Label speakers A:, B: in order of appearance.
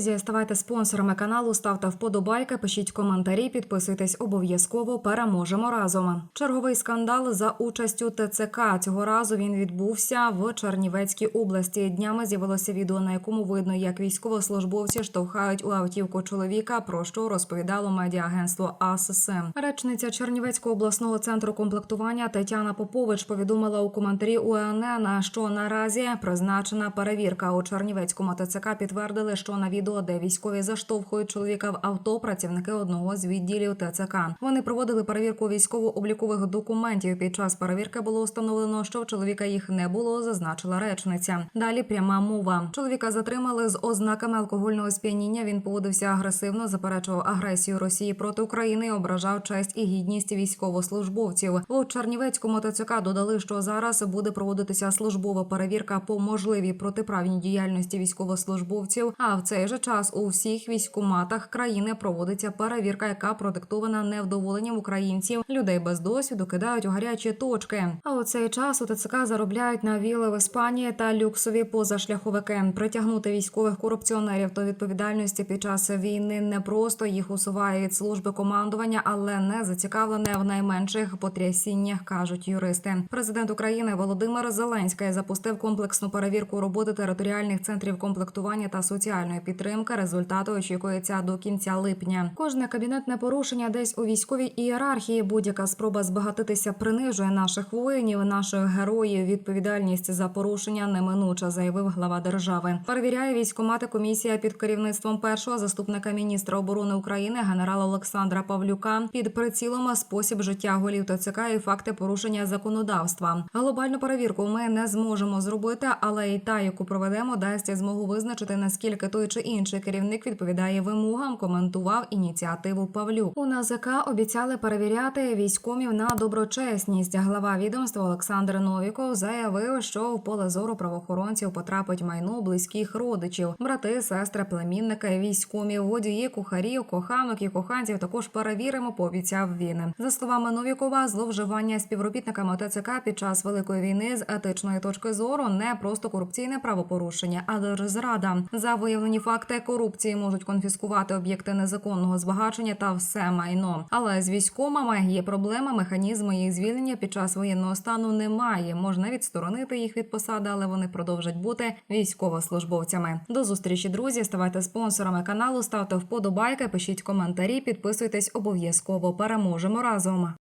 A: ставайте спонсорами каналу, ставте вподобайки, пишіть коментарі, підписуйтесь обов'язково. Переможемо разом. Черговий скандал за участю ТЦК. Цього разу він відбувся в Чернівецькій області. Днями з'явилося відео, на якому видно, як військовослужбовці штовхають у автівку чоловіка. Про що розповідало медіагентство АСС. Речниця Чернівецького обласного центру комплектування Тетяна Попович повідомила у коментарі УНН, що наразі призначена перевірка у Чернівецькому ТЦК підтвердили, що на відео, де військові заштовхують чоловіка в авто, працівники одного з відділів ТЦК. Вони проводили перевірку військово-облікових документів. Під час перевірки було встановлено, що в чоловіка їх не було, зазначила речниця. Далі пряма мова. Чоловіка затримали з ознаками алкогольного сп'яніння. Він поводився агресивно, заперечував агресію Росії проти України, і ображав честь і гідність військовослужбовців. У Чернівецькому ТЦК додали, що зараз буде проводитися службова перевірка по можливій протиправній діяльності військовослужбовців. А в цей же час у всіх військоматах країни проводиться перевірка, яка продиктована невдоволенням українців. Людей без досвіду кидають у гарячі точки. А у цей час у ТЦК заробляють на віли в Іспанії та люксові позашляховики. Притягнути військових корупціонерів до відповідальності під час війни не просто їх усуває від служби командування, але не зацікавлене в найменших потрясіннях, кажуть юристи. Президент України Володимир Зеленський запустив комплексну перевірку роботи територіальних центрів комплектування та соціальної підтримки. Результати очікується до кінця липня. Кожне кабінетне порушення десь у військовій ієрархії. Будь-яка спроба збагатитися принижує наших воїнів, наших героїв. Відповідальність за порушення неминуча, заявив глава держави. Перевіряє військомати комісія під керівництвом першого заступника міністра оборони України генерала Олександра Павлюка під прицілом спосіб життя голів ТЦК і факти порушення законодавства. Глобальну перевірку ми не зможемо зробити, але і та, яку проведемо, дасть змогу визначити наскільки той чи інший керівник відповідає вимогам. Коментував ініціативу Павлюк. У НАЗК обіцяли перевіряти військомів на доброчесність. Глава відомства Олександр Новіков заявив, що в поле зору правоохоронців потрапить майно близьких родичів, брати, сестри, племінники, військомів, водії, кухарів, коханок і коханців. Також перевіримо, пообіцяв він. За словами Новікова, зловживання співробітниками ТЦК під час великої війни з етичної точки зору не просто корупційне правопорушення, а держзрада. За виявлені факти корупції можуть конфіскувати об'єкти незаконного збагачення та все майно. Але з військомами є проблема. Механізму їх звільнення під час воєнного стану немає. Можна відсторонити їх від посади, але вони продовжать бути військовослужбовцями. До зустрічі, друзі. Ставайте спонсорами каналу, ставте вподобайки, пишіть коментарі, підписуйтесь обов'язково. Переможемо разом.